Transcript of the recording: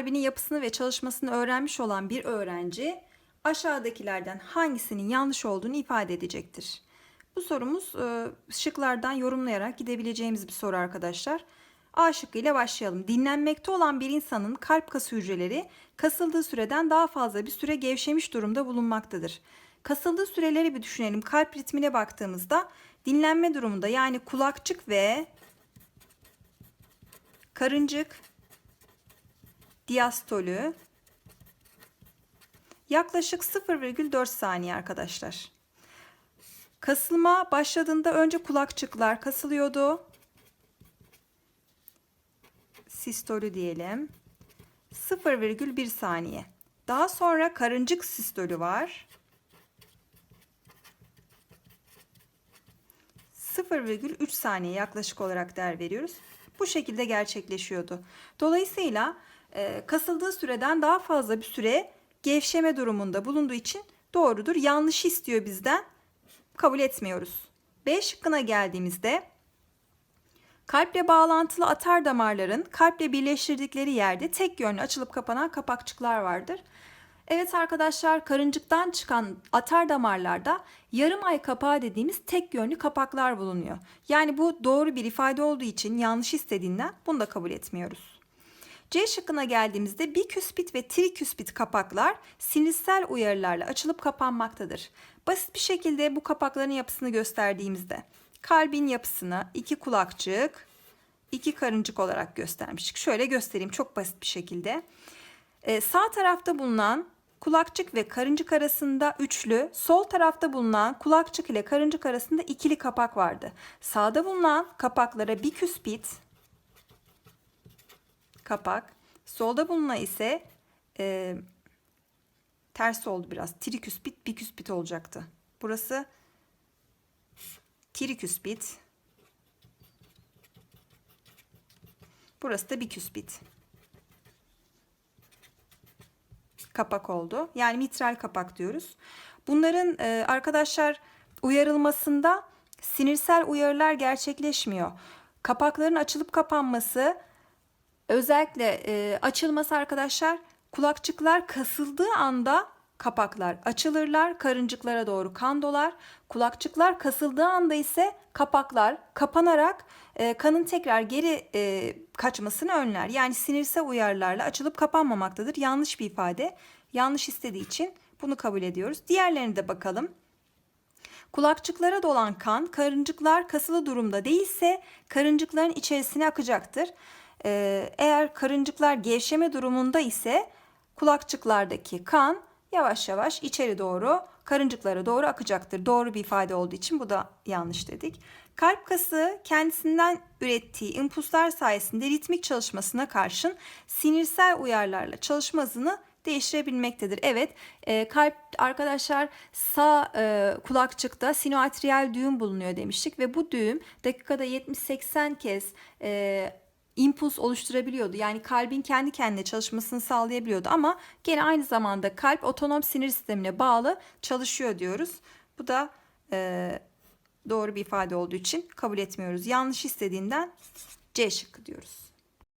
kalbinin yapısını ve çalışmasını öğrenmiş olan bir öğrenci aşağıdakilerden hangisinin yanlış olduğunu ifade edecektir. Bu sorumuz e, şıklardan yorumlayarak gidebileceğimiz bir soru arkadaşlar. A şıkkı ile başlayalım. Dinlenmekte olan bir insanın kalp kası hücreleri kasıldığı süreden daha fazla bir süre gevşemiş durumda bulunmaktadır. Kasıldığı süreleri bir düşünelim. Kalp ritmine baktığımızda dinlenme durumunda yani kulakçık ve karıncık diastolü yaklaşık 0,4 saniye arkadaşlar. Kasılma başladığında önce kulakçıklar kasılıyordu. Sistolü diyelim. 0,1 saniye. Daha sonra karıncık sistolü var. 0,3 saniye yaklaşık olarak değer veriyoruz. Bu şekilde gerçekleşiyordu. Dolayısıyla e, kasıldığı süreden daha fazla bir süre gevşeme durumunda bulunduğu için doğrudur. Yanlış istiyor bizden. Kabul etmiyoruz. B şıkkına geldiğimizde kalple bağlantılı atar damarların kalple birleştirdikleri yerde tek yönlü açılıp kapanan kapakçıklar vardır. Evet arkadaşlar karıncıktan çıkan atar damarlarda yarım ay kapağı dediğimiz tek yönlü kapaklar bulunuyor. Yani bu doğru bir ifade olduğu için yanlış istediğinden bunu da kabul etmiyoruz. C şıkkına geldiğimizde biküspit ve triküspit kapaklar sinirsel uyarılarla açılıp kapanmaktadır. Basit bir şekilde bu kapakların yapısını gösterdiğimizde kalbin yapısını iki kulakçık, iki karıncık olarak göstermiştik. Şöyle göstereyim çok basit bir şekilde. Ee, sağ tarafta bulunan kulakçık ve karıncık arasında üçlü, sol tarafta bulunan kulakçık ile karıncık arasında ikili kapak vardı. Sağda bulunan kapaklara biküspit kapak, solda bulunan ise e, ters oldu biraz. Triküspit, biküspit olacaktı. Burası triküspit. Burası da biküspit. Kapak oldu. Yani mitral kapak diyoruz. Bunların e, arkadaşlar uyarılmasında sinirsel uyarılar gerçekleşmiyor. Kapakların açılıp kapanması özellikle e, açılması arkadaşlar kulakçıklar kasıldığı anda kapaklar açılırlar, karıncıklara doğru kan dolar. Kulakçıklar kasıldığı anda ise kapaklar kapanarak e, kanın tekrar geri e, kaçmasını önler. Yani sinirsel uyarılarla açılıp kapanmamaktadır. Yanlış bir ifade. Yanlış istediği için bunu kabul ediyoruz. Diğerlerine de bakalım. Kulakçıklara dolan kan karıncıklar kasılı durumda değilse karıncıkların içerisine akacaktır. Ee, eğer karıncıklar gevşeme durumunda ise kulakçıklardaki kan yavaş yavaş içeri doğru karıncıklara doğru akacaktır. Doğru bir ifade olduğu için bu da yanlış dedik. Kalp kası kendisinden ürettiği impulslar sayesinde ritmik çalışmasına karşın sinirsel uyarlarla çalışma hızını değiştirebilmektedir. Evet e, kalp arkadaşlar sağ e, kulakçıkta sinoatriyal düğüm bulunuyor demiştik ve bu düğüm dakikada 70-80 kez e, impuls oluşturabiliyordu. Yani kalbin kendi kendine çalışmasını sağlayabiliyordu ama gene aynı zamanda kalp otonom sinir sistemine bağlı çalışıyor diyoruz. Bu da e, doğru bir ifade olduğu için kabul etmiyoruz. Yanlış istediğinden C şıkkı diyoruz.